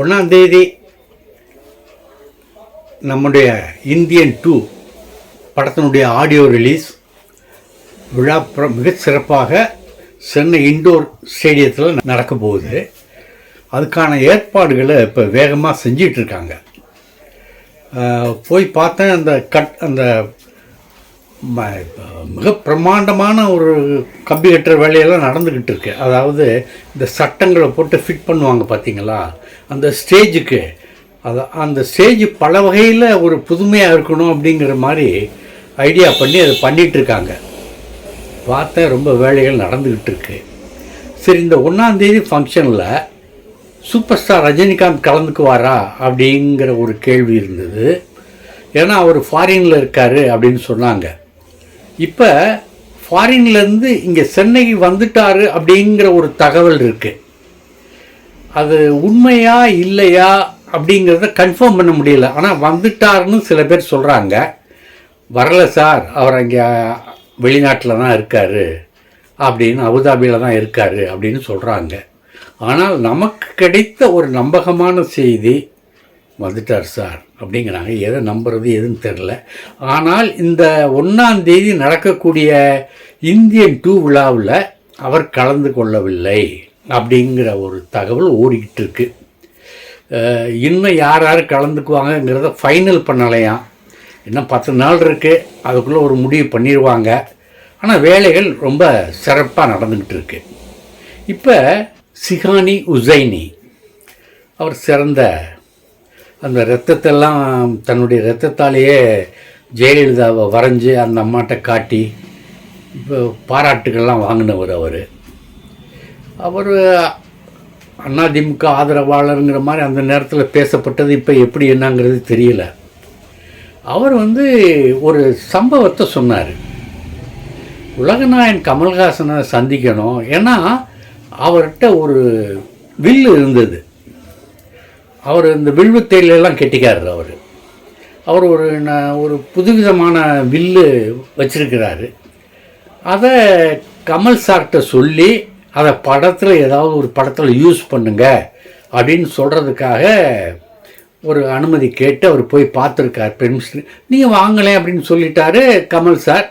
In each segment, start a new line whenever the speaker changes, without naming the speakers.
ஒன்றாந்தேதி நம்முடைய Indian two படத்தினுடைய ஆடியோ ரிலீஸ் விழா மிக மிகச் சிறப்பாக சென்னை இண்டோர் ஸ்டேடியத்தில் நடக்க போகுது. அதுக்கான ஏற்பாடுகளை இப்போ வேகமாக செஞ்சிகிட்ருக்காங்க போய் பார்த்தேன் அந்த கட் அந்த ம- மிக பிரம்மாண்டமான ஒரு கம்பி கட்டுற வேலையெல்லாம் நடந்துக்கிட்டு இருக்கு. அதாவது இந்த சட்டங்களை போட்டு ஃபிட் பண்ணுவாங்க பார்த்தீங்களா அந்த ஸ்டேஜுக்கு அது அந்த ஸ்டேஜ் பல வகையில் ஒரு புதுமையாக இருக்கணும் அப்படிங்கிற மாதிரி ஐடியா பண்ணி அதை பண்ணிகிட்ருக்காங்க இருக்காங்க. பார்த்தேன் ரொம்ப வேலைகள் நடந்துக்கிட்டு இருக்கு. சரி இந்த ஒன்றாந்தேதி ஃபங்க்ஷனில் சூப்பர் ஸ்டார் ரஜினிகாந்த் கலந்துக்குவாரா அப்படிங்கிற ஒரு கேள்வி இருந்தது. ஏன்னா அவர் ஃபாரினில் இருக்கார் அப்படின்னு சொன்னாங்க. இப்போ ஃபாரின்லேருந்து இங்கே சென்னைக்கு வந்துட்டார் அப்படிங்கிற ஒரு தகவல் இருக்குது அது உண்மையா இல்லையா அப்படிங்கிறத கன்ஃபார்ம் பண்ண முடியல. ஆனால் வந்துட்டாருன்னு சில பேர் சொல்கிறாங்க வரல சார் அவர் அங்கே வெளிநாட்டில் தான் இருக்கார் அப்படின்னு அபுதாபியில் தான் இருக்கார் அப்படின்னு சொல்கிறாங்க ஆனால் நமக்கு கிடைத்த ஒரு நம்பகமான செய்தி வந்துட்டார் சார் அப்படிங்கிறாங்க. எதை நம்புறது எதுன்னு தெரில ஆனால் இந்த ஒன்றாந்தேதி நடக்கக்கூடிய இந்தியன் டூ விழாவில் அவர் கலந்து கொள்ளவில்லை. அப்படிங்கிற ஒரு தகவல் ஓடிக்கிட்டு இருக்கு. இன்னும் யார் யார் கலந்துக்குவாங்கங்கிறத ஃபைனல் பண்ணலையாம் இன்னும் பத்து நாள் இருக்குது அதுக்குள்ளே ஒரு முடிவு பண்ணிடுவாங்க ஆனால் வேலைகள் ரொம்ப சிறப்பாக நடந்துக்கிட்டு இருக்கு. இப்போ சிகானி உசைனி அவர் சிறந்த அந்த ரத்தத்தெல்லாம் தன்னுடைய ரத்தத்தாலேயே ஜெயலலிதாவை வரைஞ்சி அந்த அம்மாட்ட காட்டி இப்போ பாராட்டுகள்லாம் வாங்கினவர் அவர். அவர் அதிமுக ஆதரவாளருங்கிற மாதிரி அந்த நேரத்தில் பேசப்பட்டது இப்போ எப்படி என்னங்கிறது தெரியல. அவர் வந்து ஒரு சம்பவத்தை சொன்னார். உலகநாயன் கமல்ஹாசனை சந்திக்கணும். ஏன்னா அவர்கிட்ட ஒரு வில்லு இருந்தது. அவர் இந்த வில்வத்தையில எல்லாம் கெட்டிக்காரர் அவர். அவர் ஒரு நான் ஒரு புதுவிதமான வில்லு வச்சிருக்கிறாரு. அதை கமல் சார்கிட்ட சொல்லி அதை படத்தில் ஏதாவது ஒரு படத்தில் யூஸ் பண்ணுங்க அப்படின்னு சொல்கிறதுக்காக ஒரு அனுமதி கேட்டு அவர் போய் பார்த்துருக்கார். பெர்மிஷன் நீங்கள் வாங்கலை அப்படின்னு சொல்லிட்டாரு கமல் சார்.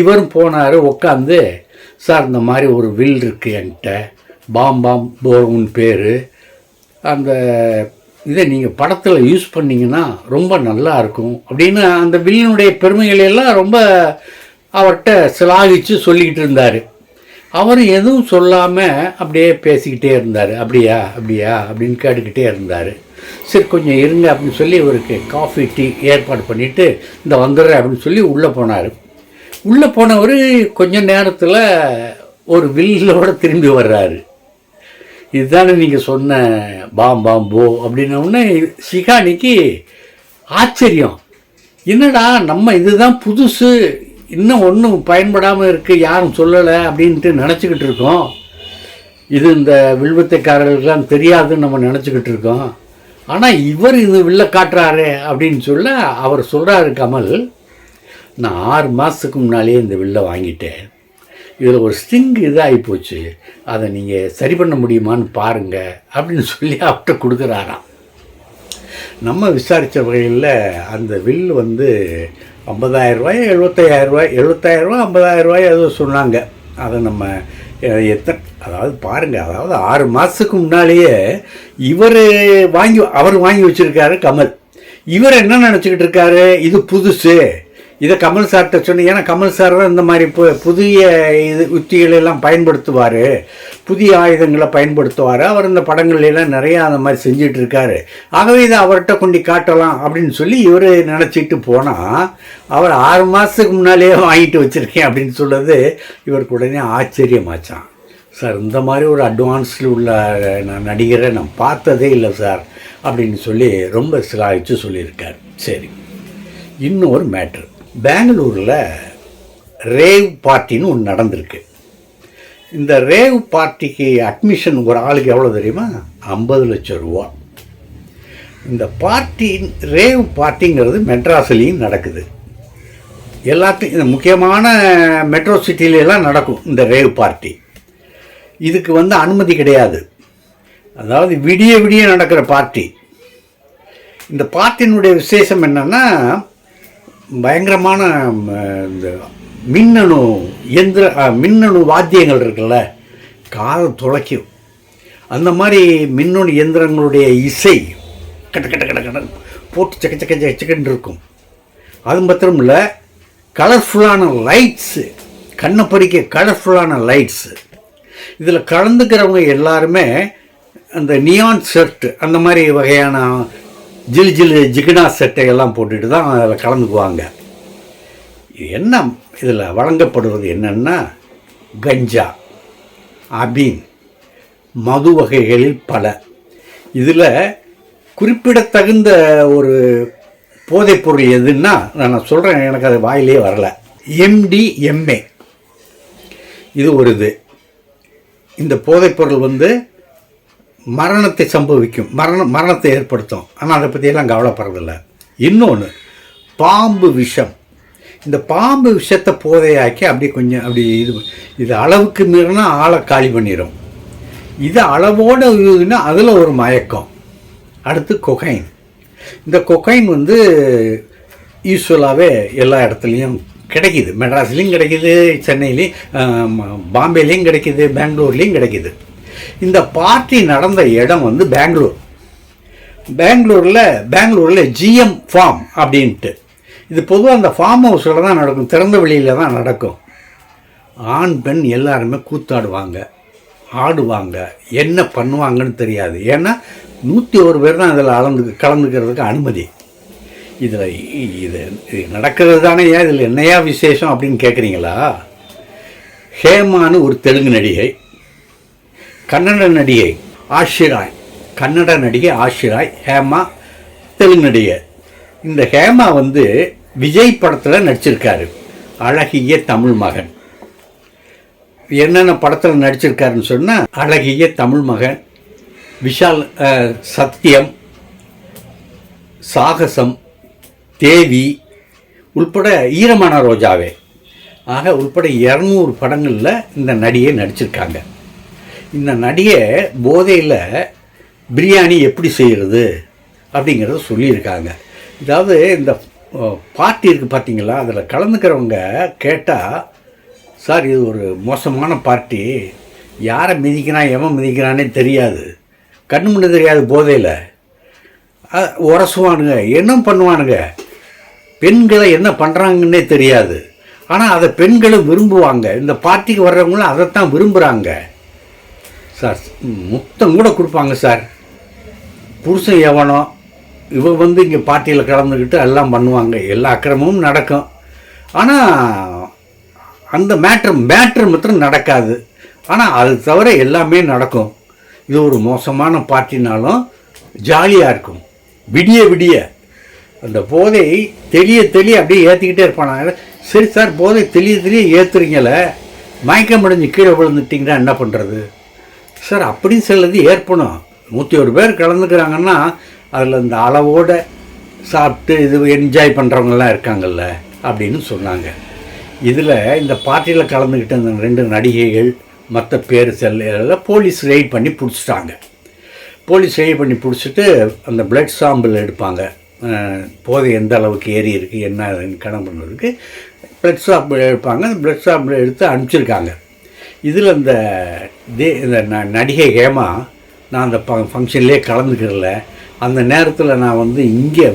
இவரும் போனார் உட்காந்து சார் இந்த மாதிரி ஒரு வில் இருக்குது என்கிட்ட. பாம் பாம் போகும் பேர். அந்த இதை நீங்கள் படத்தில் யூஸ் பண்ணிங்கன்னா ரொம்ப நல்லா இருக்கும். அப்படின்னு அந்த வில்லினுடைய பெருமைகளையெல்லாம் ரொம்ப அவர்கிட்ட சிலாகிச்சு சொல்லிக்கிட்டு இருந்தார். அவர் எதுவும் சொல்லாமல் அப்படியே பேசிக்கிட்டே இருந்தார். அப்படியா அப்படியா? அப்படின்னு கேட்டுக்கிட்டே இருந்தார். சரி கொஞ்சம் இருங்க அப்படின்னு சொல்லி இவருக்கு காஃபி டீ ஏற்பாடு பண்ணிவிட்டு இந்த வந்துடுறேன் அப்படின்னு சொல்லி உள்ளே போனார். உள்ளே போனவர் கொஞ்ச நேரத்தில் ஒரு வில்லோடு திரும்பி வர்றாரு. இதுதானே நீங்கள் சொன்ன பாம் பாம் போ அப்படின்ன சிகானிக்கு ஆச்சரியம். என்னடா நம்ம இதுதான் புதுசு இன்னும் ஒன்றும் பயன்படாமல் இருக்குது யாரும் சொல்லலை அப்படின்ட்டு நினச்சிக்கிட்டு இருக்கோம். இது இந்த வில்வத்தைக்காரர்களுக்கெல்லாம் தெரியாதுன்னு நம்ம நினச்சிக்கிட்டு இருக்கோம். ஆனால் இவர் இது வில்ல காட்டுறாரு அப்படின்னு சொல்ல அவர் சொல்கிறாரு கமல் நான் ஆறு மாதத்துக்கு முன்னாலேயே இந்த வில்லை வாங்கிட்டேன். இதில் ஒரு ஸ்டிங் இதாகி போச்சு. அதை நீங்கள் சரி பண்ண முடியுமான்னு பாருங்க அப்படின்னு சொல்லி அவர்கிட்ட கொடுக்குறாராம். நம்ம விசாரித்த வகையில் அந்த வில் வந்து ஐம்பதாயிரம் ரூபாய் எழுபத்தையாயிரம் ரூபாய் எழுபத்தாயிரம் ரூபாய் ஐம்பதாயிரம் ரூபாய் ஏதோ சொன்னாங்க. அதை நம்ம எத்தனை அதாவது பாருங்கள் அதாவது ஆறு மாதத்துக்கு முன்னாலேயே இவர் வாங்கி அவர் வாங்கி வச்சுருக்காரு கமல். இவர் என்ன நினச்சிக்கிட்டு இருக்காரு? இது புதுசு. இதை கமல் சார்கிட்ட சொன்னேன் ஏன்னா கமல் சார் தான் இந்த மாதிரி பு புதிய இது உத்திகளை எல்லாம் பயன்படுத்துவார். புதிய ஆயுதங்களை பயன்படுத்துவார். அவர் இந்த படங்கள்லாம் நிறையா அந்த மாதிரி செஞ்சிட்டு இருக்காரு. ஆகவே இதை அவர்கிட்ட கொண்டு காட்டலாம் அப்படின்னு சொல்லி இவர் நினச்சிட்டு போனால் அவர் ஆறு மாதத்துக்கு முன்னாலேயே வாங்கிட்டு வச்சுருக்கேன் அப்படின்னு சொல்கிறது இவருக்கு உடனே ஆச்சரியமாச்சான். சார் இந்த மாதிரி ஒரு அட்வான்ஸில் உள்ள நான் நடிகரை நான் பார்த்ததே இல்லை சார் அப்படின்னு சொல்லி ரொம்ப சிலாயிச்சு சொல்லியிருக்கார். சரி. இன்னொரு மேட்ரு. பெங்களூரில் ரேவ் பார்ட்டின்னு ஒன்று நடந்திருக்கு. இந்த ரேவ் பார்ட்டிக்கு அட்மிஷன் ஒரு ஆளுக்கு எவ்வளோ தெரியுமா? ஐம்பது லட்சம் ரூபா. இந்த பார்ட்டி ரேவ் பார்ட்டிங்கிறது மெட்ராஸ்லேயும் நடக்குது. எல்லாத்தையும் இந்த முக்கியமான மெட்ரோ சிட்டிலெலாம் நடக்கும் இந்த ரேவ் பார்ட்டி. இதுக்கு வந்து அனுமதி கிடையாது. அதாவது விடிய விடிய நடக்கிற பார்ட்டி. இந்த பார்ட்டினுடைய விசேஷம் என்னென்னா பயங்கரமான இந்த மின்னணு எந்திர மின்னணு வாத்தியங்கள் இருக்குல்ல காதை துளைக்கும். அந்த மாதிரி மின்னணு இயந்திரங்களுடைய இசை கட்ட கட்ட கட்ட கட போட்டு சக்க சக்க சக்க சக்கன்னு இருக்கும். அது மாத்திரம் இல்லை கலர்ஃபுல்லான லைட்ஸு கண்ணை பறிக்க கலர்ஃபுல்லான லைட்ஸு இதில் கலந்துக்கிறவங்க எல்லாருமே அந்த நியான் ஷர்ட் அந்த மாதிரி வகையான ஜிலு ஜிலு ஜிகினா செட்டை எல்லாம் போட்டுட்டு தான் அதில் கலந்துக்குவாங்க. என்ன இதில் வழங்கப்படுவது என்னென்னா கஞ்சா அபீன் மது வகைகளில் பல. இதில் குறிப்பிடத்தகுந்த ஒரு போதைப்பொருள் எதுன்னா நான் சொல்கிறேன் எனக்கு அது வாயிலே வரல. எம்டிஎம்ஏ இது ஒரு இது. இந்த போதைப்பொருள் வந்து மரணத்தை சம்பவிக்கும். மரணம் மரணத்தை ஏற்படுத்தும். ஆனால் அதை பற்றியெல்லாம் கவலைப்படுறதில்ல. இன்னொன்று பாம்பு விஷம். இந்த பாம்பு விஷத்தை போதையாக்கி அப்படி கொஞ்சம் அப்படி இது இது அளவுக்கு மீறினா ஆளை காலி பண்ணிடும் இது அளவோடு இதுன்னா அதில் ஒரு மயக்கம். அடுத்து கொகைன். இந்த கொகைன் வந்து யூஸ்வலாகவே எல்லா இடத்துலையும் கிடைக்கிது. மெட்ராஸ்லேயும் கிடைக்கிது சென்னையிலையும் பாம்பேலேயும் கிடைக்கிது பெங்களூர்லேயும் கிடைக்கிது. இந்த பார்ட்டி நடந்த இடம் வந்து பெங்களூர். பெங்களூரில் பெங்களூரில் ஜிஎம் ஃபார்ம் அப்படின்ட்டு. இது பொதுவாக அந்த ஃபார்ம் ஹவுஸில் தான் நடக்கும் திறந்த வெளியில் தான் நடக்கும். ஆண் பெண் எல்லாருமே கூத்தாடுவாங்க ஆடுவாங்க என்ன பண்ணுவாங்கன்னு தெரியாது. ஏன்னா நூற்றி ஒரு பேர் தான் இதில் அளந்து கலந்துக்கிறதுக்கு அனுமதி. இதில் இது இது நடக்கிறது தானே இதில் என்னையா விசேஷம் அப்படின்னு கேட்குறீங்களா ஹேமான்னு ஒரு தெலுங்கு நடிகை கன்னட நடிகை ஆஷிராய். கன்னட நடிகை ஆஷிராய் ஹேமா தெலுங்கு நடிகை. இந்த ஹேமா வந்து விஜய் படத்தில் நடிச்சிருக்காரு. அழகிய தமிழ் மகன். என்னென்ன படத்தில் நடிச்சிருக்காருன்னு சொன்னால் அழகிய தமிழ் மகன் விஷால் சத்தியம் சாகசம் தேவி உள்பட ஈரமான ரோஜாவே. ஆக உள்பட இரநூறு படங்களில் இந்த நடிகை நடிச்சிருக்காங்க. இந்த நடிகை போதையில் பிரியாணி எப்படி செய்கிறது அப்படிங்கிறத சொல்லியிருக்காங்க. அதாவது இந்த பார்ட்டி இருக்குது பார்த்தீங்களா அதில் கலந்துக்கிறவங்க கேட்டால் சார் இது ஒரு மோசமான பார்ட்டி. யாரை மிதிக்கிறான் எவன் மிதிக்கிறானே தெரியாது. கண்ணு முன்ன தெரியாது போதையில். உரசுவானுங்க என்ன பண்ணுவானுங்க. பெண்களை என்ன பண்ணுறாங்கன்னே தெரியாது. ஆனால் அதை பெண்களும் விரும்புவாங்க. இந்த பார்ட்டிக்கு வர்றவங்களும் அதைத்தான் விரும்புகிறாங்க சார் முத்தம் கூட கொடுப்பாங்க சார். புருஷன் எவனோ இவ வந்து இங்கே பார்ட்டியில் கலந்துக்கிட்டு எல்லாம் பண்ணுவாங்க. எல்லா அக்கிரமமும் நடக்கும். ஆனால் அந்த மேட்ரு மேட்ரு மாத்திரம் நடக்காது. ஆனால் அது தவிர எல்லாமே நடக்கும். இது ஒரு மோசமான பார்ட்டினாலும் ஜாலியாக இருக்கும். விடிய விடிய. அந்த போதை தெளிய தெளிய அப்படியே ஏற்றிக்கிட்டே இருப்பானாங்க சரி சார் போதை தெளிய தெளிய ஏற்றுறீங்களே மயக்கம் அடைஞ்சு கீழே விழுந்துட்டிங்கன்னா என்ன பண்ணுறது சார் அப்படி சிலது ஏற்படும். நூற்றி ஒரு பேர் கலந்துக்கிறாங்கன்னா அதில் இந்த அளவோட சாப்பிட்டு இது என்ஜாய் பண்ணுறவங்கலாம் இருக்காங்கல்ல அப்படின்னு சொன்னாங்க. இதில் இந்த பார்ட்டியில் கலந்துக்கிட்ட அந்த ரெண்டு நடிகைகள் மற்ற பேர் செல்ல போலீஸ் ரெய்ட் பண்ணி பிடிச்சிட்டாங்க. போலீஸ் ரெய்ட் பண்ணி பிடிச்சிட்டு அந்த பிளட் சாம்பிள் எடுப்பாங்க. போதை எந்த அளவுக்கு ஏறி இருக்குது என்ன கணம் கணக்கு பண்ணுறதுக்கு பிளட் சாம்பிள் எடுப்பாங்க. அந்த பிளட் சாம்பிள் எடுத்து அனுப்பிச்சிருக்காங்க. இதில் இந்த தே இந்த ந- நடிகை ஹேமா நான் அந்த ப ஃபங்க்ஷன்லேயே கலந்துக்கிறல அந்த நேரத்தில் நான் வந்து இங்கே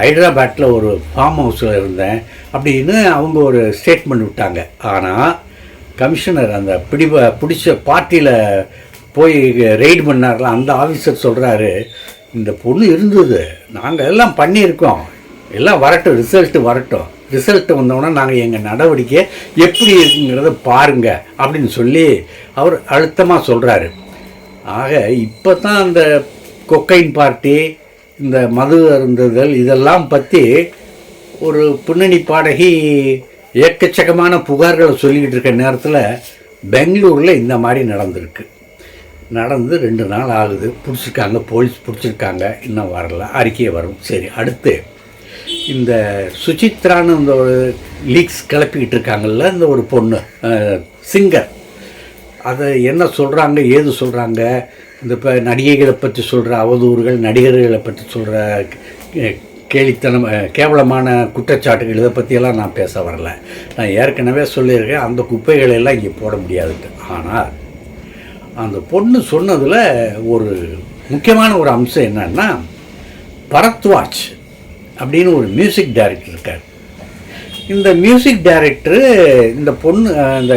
ஹைதராபாத்தில் ஒரு ஃபார்ம் ஹவுஸில் இருந்தேன். அப்படின்னு அவங்க ஒரு ஸ்டேட்மெண்ட் விட்டாங்க. ஆனால் கமிஷனர் அந்த பிடிப பிடிச்ச பார்ட்டியில் போய் ரெய்டு பண்ணார்ல அந்த ஆஃபீஸர் சொல்கிறாரு இந்த பொண்ணு இருந்தது. நாங்கள் எல்லாம் பண்ணியிருக்கோம். எல்லாம் வரட்டும் ரிசல்ட்டு வரட்டும். ரிசல்ட் வந்தோடனே நாங்கள் எங்கள் நடவடிக்கை எப்படி இருக்குங்கிறத பாருங்க அப்படின்னு சொல்லி அவர் அழுத்தமாக சொல்கிறாரு ஆக இப்போ தான் அந்த கொக்கைன் பார்ட்டி இந்த மது அருந்துதல் இதெல்லாம் பற்றி ஒரு பின்னணி பாடகி ஏக்கச்சக்கமான புகார்களை சொல்லிக்கிட்டு இருக்க நேரத்தில் பெங்களூரில் இந்த மாதிரி நடந்திருக்கு. நடந்து ரெண்டு நாள் ஆகுது. பிடிச்சிருக்காங்க போலீஸ் பிடிச்சிருக்காங்க. இன்னும் வரல. அறிக்கையை வரும். சரி அடுத்து. இந்த சுசித்ரான்னு இந்த ஒரு லீக்ஸ் கிளப்பிக்கிட்டு இருக்காங்கல்ல இந்த ஒரு பொண்ணு சிங்கர் அதை என்ன சொல்கிறாங்க ஏது சொல்கிறாங்க இந்த இப்போ நடிகைகளை பற்றி சொல்கிற அவதூறுகள் நடிகர்களை பற்றி சொல்கிற கேலித்தனம் கேவலமான குற்றச்சாட்டுகள் இதை பற்றியெல்லாம் நான் பேச வரல. நான் ஏற்கனவே சொல்லியிருக்கேன் அந்த குப்பைகளை எல்லாம் இங்கே போட முடியாதுட்டு ஆனால் அந்த பொண்ணு சொன்னதில் ஒரு முக்கியமான ஒரு அம்சம் என்னன்னா பரத்வாஜ். அப்படின்னு ஒரு மியூசிக் டைரக்டர் இருக்கார். இந்த மியூசிக் டைரக்டரு இந்த பொண்ணு அந்த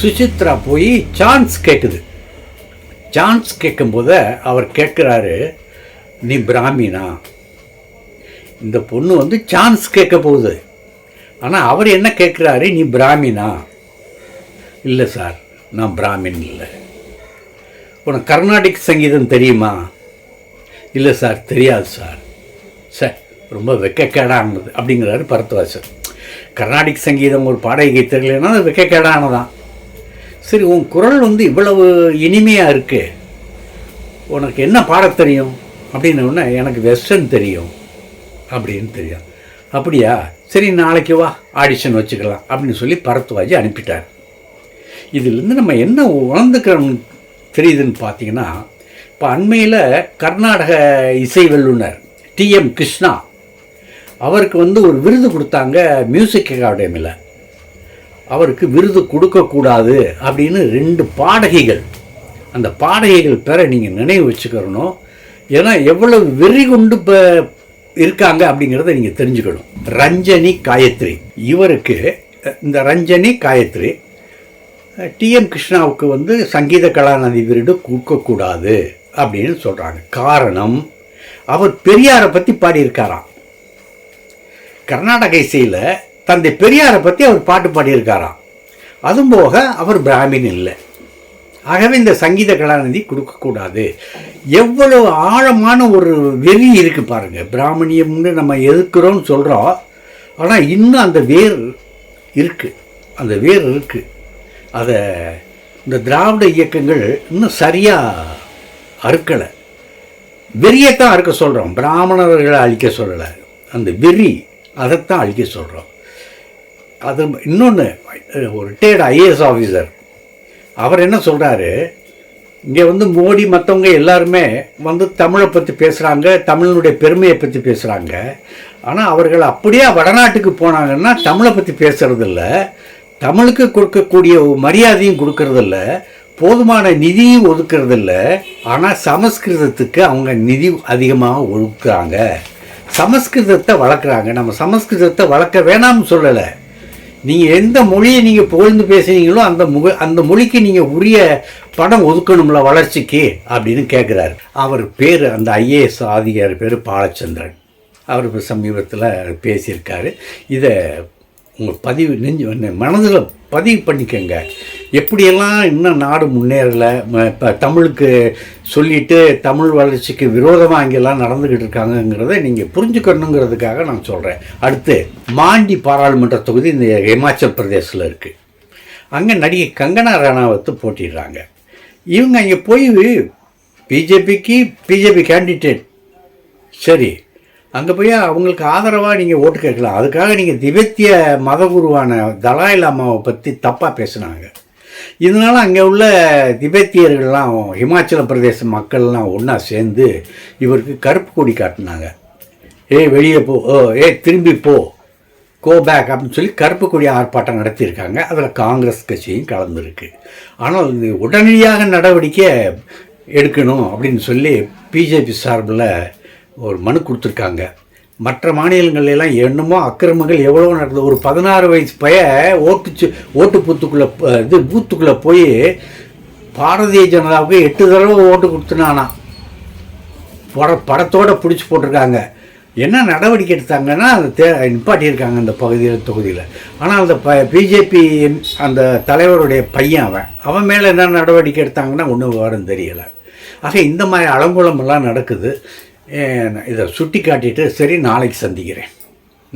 சுசித்ரா போய் சான்ஸ் கேட்குது சான்ஸ் கேட்கும்போது அவர் கேட்குறாரு நீ பிராமினா? இந்த பொண்ணு வந்து சான்ஸ் கேட்க போகுது. ஆனால் அவர் என்ன கேட்குறாரு நீ பிராமினா? இல்லை சார் நான் பிராமின் இல்லை. உனக்கு கர்நாடிக் சங்கீதம் தெரியுமா? இல்லை சார் தெரியாது சார். சார் ரொம்ப வெக்கக்கேடானது அப்படிங்கிறாரு பரத்வாசர் கர்நாடிக் சங்கீதம் ஒரு பாடகை தெரியலன்னா அது வெக்கக்கேடானதான். சரி உன் குரல் வந்து இவ்வளவு இனிமையாக இருக்கு. உனக்கு என்ன பாட தெரியும்? அப்படின்னு எனக்கு வெஸ்டர்ன் தெரியும் அப்படின்னு தெரியும். அப்படியா? சரி நாளைக்கு வா ஆடிஷன் வச்சுக்கலாம் அப்படின்னு சொல்லி பரத்வாஜி அனுப்பிட்டார். இதிலேருந்து நம்ம என்ன உணர்ந்துக்கிறோம் தெரியுதுன்னு பார்த்தீங்கன்னா இப்போ அண்மையில் கர்நாடக இசை வல்லுனர் டிஎம் கிருஷ்ணா அவருக்கு வந்து ஒரு விருது கொடுத்தாங்க மியூசிக் அகாடமியில் அவருக்கு விருது கொடுக்கக்கூடாது அப்படின்னு ரெண்டு பாடகைகள். அந்த பாடகைகள் பேரை நீங்கள் நினைவு வச்சுக்கிறணும் ஏன்னா எவ்வளவு வெறி கொண்டு இப்போ இருக்காங்க அப்படிங்கிறத நீங்கள் தெரிஞ்சுக்கணும். ரஞ்சனி காயத்ரி. இவருக்கு இந்த ரஞ்சனி காயத்ரி டிஎம் கிருஷ்ணாவுக்கு வந்து சங்கீத கலாநிதி விருது கொடுக்கக்கூடாது அப்படின்னு சொல்கிறாங்க காரணம் அவர் பெரியாரை பற்றி பாடியிருக்காராம். கர்நாடக இசையில் தந்தை பெரியாரை பற்றி அவர் பாட்டு பாடியிருக்காராம். அதுவும் போக அவர் பிராமின் இல்லை. ஆகவே இந்த சங்கீத கலாநிதி கொடுக்கக்கூடாது எவ்வளவு ஆழமான ஒரு வெறி இருக்கு பாருங்கள் பிராமணியம்னு நம்ம எதிர்க்கிறோம்னு சொல்கிறோம் ஆனால் இன்னும் அந்த வேர் இருக்குது அந்த வேர் இருக்குது அதை இந்த திராவிட இயக்கங்கள் இன்னும் சரியாக அறுக்கலை. வெறியைத்தான் அறுக்க சொல்கிறோம் பிராமணர்களை அழிக்க சொல்லலை. அந்த வெறி அதைத்தான் அழிக்க சொல்கிறோம் அது இன்னொன்று ஒரு ரிட்டையர்டு ஐஏஎஸ் ஆஃபீஸர் அவர் என்ன சொல்கிறாரு இங்கே வந்து மோடி மற்றவங்க எல்லாருமே வந்து தமிழை பற்றி பேசுகிறாங்க தமிழனுடைய பெருமையை பற்றி பேசுகிறாங்க ஆனால் அவர்கள் அப்படியே வடநாட்டுக்கு போனாங்கன்னா தமிழை பற்றி பேசுகிறதில்ல தமிழுக்கு கொடுக்கக்கூடிய மரியாதையும் கொடுக்கறதில்ல போதுமான நிதியும் ஒதுக்கறதில்ல. ஆனால் சமஸ்கிருதத்துக்கு அவங்க நிதி அதிகமாக ஒதுக்குறாங்க. சமஸ்கிருதத்தை வளர்க்குறாங்க. நம்ம சமஸ்கிருதத்தை வளர்க்க வேணாம்னு சொல்லலை. நீங்கள் எந்த மொழியை நீங்கள் புகழ்ந்து பேசுனீங்களோ அந்த முக அந்த மொழிக்கு நீங்கள் உரிய படம் ஒதுக்கணும்ல வளர்ச்சிக்கு அப்படின்னு கேட்குறாரு அவர் பேர் அந்த ஐஏஎஸ் ஆதிகாரி பேர் பாலச்சந்திரன். அவர் இப்போ சமீபத்தில் பேசியிருக்காரு. இதை உங்கள் பதிவு நெஞ்சு மனதில் பதிவு பண்ணிக்கோங்க. எப்படியெல்லாம் இன்னும் நாடு முன்னேறலை இப்போ தமிழுக்கு சொல்லிட்டு தமிழ் வளர்ச்சிக்கு விரோதமாக இங்கெல்லாம் நடந்துக்கிட்டு இருக்காங்கங்கிறத நீங்கள் புரிஞ்சுக்கணுங்கிறதுக்காக நான் சொல்கிறேன் அடுத்து மாண்டி பாராளுமன்ற தொகுதி இந்த இமாச்சல் பிரதேசில் இருக்குது அங்கே நடிகை கங்கனா ரணாவத்து போட்டிடுறாங்க இவங்க அங்கே போய் பிஜேபிக்கு பிஜேபி கேண்டிடேட் சரி அங்கே போய் அவங்களுக்கு ஆதரவாக நீங்கள் ஓட்டு கேட்கலாம். அதுக்காக நீங்கள் திபெத்திய மதகுருவான தலாய் லாமாவை பற்றி தப்பாக பேசுனாங்க. இதனால அங்கே உள்ள திபெத்தியர்கள்லாம் இமாச்சல பிரதேச மக்கள்லாம் ஒன்றா சேர்ந்து இவருக்கு கருப்பு கொடி காட்டினாங்க. ஏய் வெளியே போ. ஓ ஏய் திரும்பி போ. கோ பேக் அப்படின்னு சொல்லி கருப்பு கொடி ஆர்ப்பாட்டம் நடத்தியிருக்காங்க. அதில் காங்கிரஸ் கட்சியும் கலந்துருக்கு. ஆனால் உடனடியாக நடவடிக்கை எடுக்கணும் அப்படின்னு சொல்லி பிஜேபி சார்பில் ஒரு மனு கொடுத்துருக்காங்க. மற்ற மாநிலங்களிலாம் என்னமோ அக்கிரமங்கள் எவ்வளோ நடந்தது ஒரு பதினாறு வயசு பைய ஓட்டுச்சு ஓட்டு பூத்துக்குள்ளே இது பூத்துக்குள்ளே போய் பாரதிய ஜனதாவுக்கு எட்டு தடவை ஓட்டு கொடுத்துனானா. பட படத்தோடு பிடிச்சி போட்டிருக்காங்க. என்ன நடவடிக்கை எடுத்தாங்கன்னா அந்த தே நிப்பாட்டியிருக்காங்க அந்த பகுதியில் தொகுதியில். ஆனால் அந்த ப பிஜேபி அந்த தலைவருடைய பையன் அவன் அவன் மேலே என்ன நடவடிக்கை எடுத்தாங்கன்னா ஒன்றும் விவரம் தெரியலை. ஆக இந்த மாதிரி அலங்குளமெல்லாம் நடக்குது. இதை சுட்டி காட்டிட்டு சரி நாளைக்கு சந்திக்கிறேன்.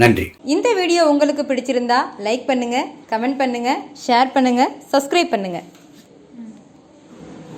நன்றி.
இந்த வீடியோ உங்களுக்கு பிடிச்சிருந்தா லைக் பண்ணுங்க கமெண்ட் பண்ணுங்க ஷேர் பண்ணுங்க சப்ஸ்கிரைப் பண்ணுங்க.